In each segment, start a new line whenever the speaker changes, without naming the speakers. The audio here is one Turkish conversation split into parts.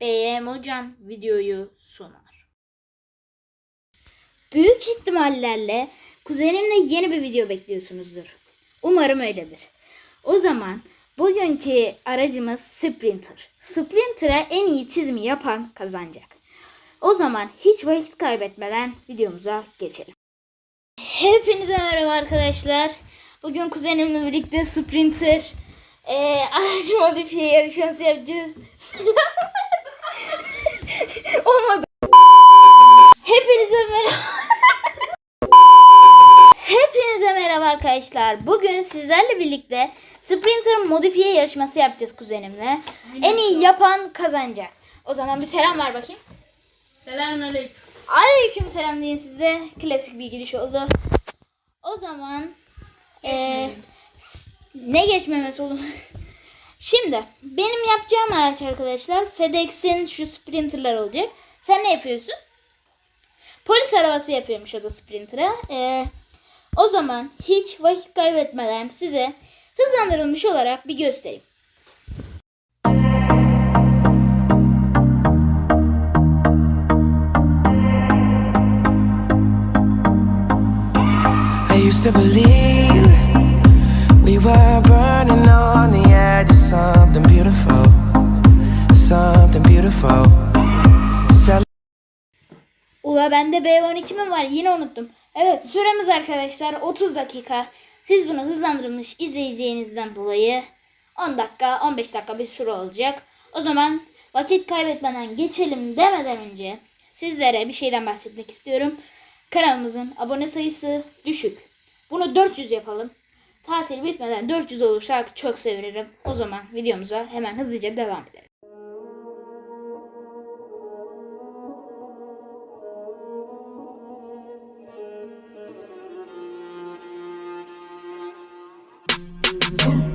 BM Hocan videoyu sunar. Büyük ihtimallerle kuzenimle yeni bir video bekliyorsunuzdur. Umarım öyledir. O zaman bugünkü aracımız Sprinter. Sprinter'a en iyi çizimi yapan kazanacak. O zaman hiç vakit kaybetmeden videomuza geçelim. Hepinize merhaba arkadaşlar. Bugün kuzenimle birlikte Sprinter eee araç modifiye yarışması yapacağız. Olmadı. Hepinize merhaba. Hepinize merhaba arkadaşlar. Bugün sizlerle birlikte Sprinter modifiye yarışması yapacağız kuzenimle. En iyi yapan kazanacak. O zaman bir selam ver bakayım.
Selamünaleyküm.
Aleyküm selam deyin sizde. Klasik bir giriş oldu. O zaman s- ne geçmemesi olur? Şimdi benim yapacağım araç arkadaşlar FedEx'in şu sprinterlar olacak. Sen ne yapıyorsun? Polis arabası yapıyormuş o da sprinter'a. Eee, o zaman hiç vakit kaybetmeden size hızlandırılmış olarak bir göstereyim.
I used to believe we were burning on the of something beautiful, something beautiful.
Ula bende B12 mi var? Yine unuttum. Evet süremiz arkadaşlar 30 dakika. Siz bunu hızlandırılmış izleyeceğinizden dolayı 10 dakika 15 dakika bir süre olacak. O zaman vakit kaybetmeden geçelim demeden önce sizlere bir şeyden bahsetmek istiyorum. Kanalımızın abone sayısı düşük. Bunu 400 yapalım. Tatil bitmeden 400 olursa çok sevinirim. O zaman videomuza hemen hızlıca devam edelim.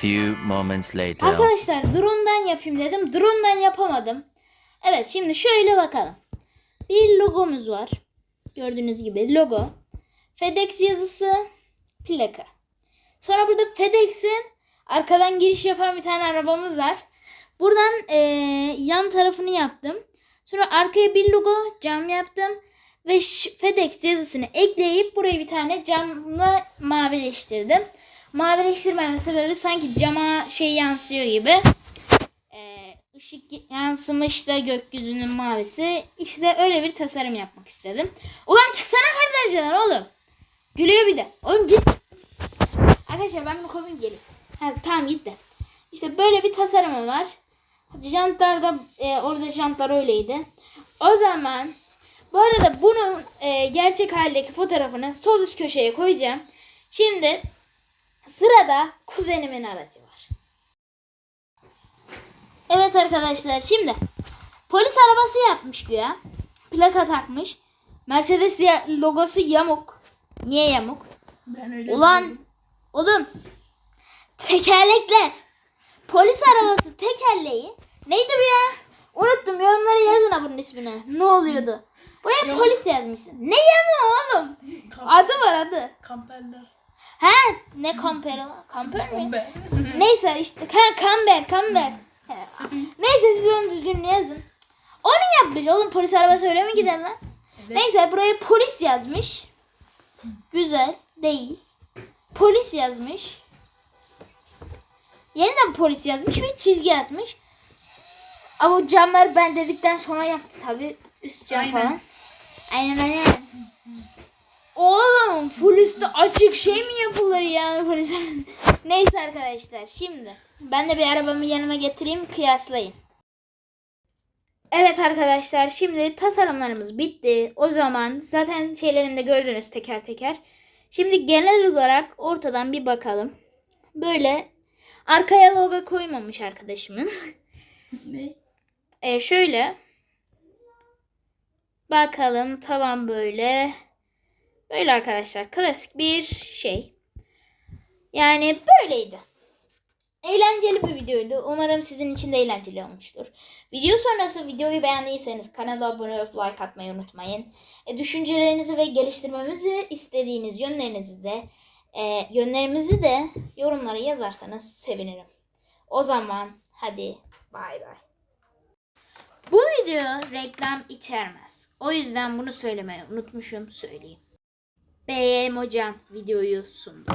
few moments later.
Arkadaşlar drone'dan yapayım dedim. Drone'dan yapamadım. Evet şimdi şöyle bakalım. Bir logomuz var. Gördüğünüz gibi logo. FedEx yazısı. Plaka. Sonra burada FedEx'in arkadan giriş yapan bir tane arabamız var. Buradan eee, yan tarafını yaptım. Sonra arkaya bir logo cam yaptım. ve FedEx yazısını ekleyip burayı bir tane camla mavileştirdim. Mavileştirmemin sebebi sanki cama şey yansıyor gibi. Ee, ışık yansımış da gökyüzünün mavisi. İşte öyle bir tasarım yapmak istedim. Ulan çıksana kardeşler oğlum. Gülüyor bir de. Oğlum git. Arkadaşlar ben bunu koyayım gelin. Ha, tamam gitti. İşte böyle bir tasarımı var. Jantlar da e, orada jantlar öyleydi. O zaman bu arada bunun e, gerçek haldeki fotoğrafını sol üst köşeye koyacağım. Şimdi sırada kuzenimin aracı var. Evet arkadaşlar şimdi polis arabası yapmış güya. Plaka takmış. Mercedes ya- logosu yamuk. Niye yamuk?
Ben öyle
Ulan oğlum tekerlekler. Polis arabası tekerleği. Neydi bu ya? Unuttum yorumlara yazın ha bunun ismini. Ne oluyordu? Buraya polis yazmışsın. Ne yama oğlum? Adı var adı.
kamperler.
He ne kamper lan? Kamper mi? Neyse işte ha, kamber kamber. Neyse siz onu düzgün yazın. Onu yapmış oğlum polis arabası öyle mi gider lan? Neyse buraya polis yazmış. Güzel değil. Polis yazmış. Yeniden polis yazmış ve çizgi atmış. Ama camları ben dedikten sonra yaptı tabi. Üst cam
Aynen.
falan. Aynen aynen. Oğlum full üstü açık şey mi yapılır ya polis Neyse arkadaşlar şimdi ben de bir arabamı yanıma getireyim kıyaslayın. Evet arkadaşlar şimdi tasarımlarımız bitti. O zaman zaten şeylerini de gördünüz teker teker. Şimdi genel olarak ortadan bir bakalım. Böyle arkaya logo koymamış arkadaşımız.
Ne?
E şöyle. Bakalım tavan böyle. Böyle arkadaşlar klasik bir şey. Yani böyleydi. Eğlenceli bir videoydu. Umarım sizin için de eğlenceli olmuştur. Video sonrası videoyu beğendiyseniz kanala abone olup like atmayı unutmayın. E, düşüncelerinizi ve geliştirmemizi istediğiniz yönlerinizi de e, yönlerimizi de yorumlara yazarsanız sevinirim. O zaman hadi bay bay. Bu video reklam içermez. O yüzden bunu söylemeyi unutmuşum söyleyeyim. BM Hocam videoyu sundu.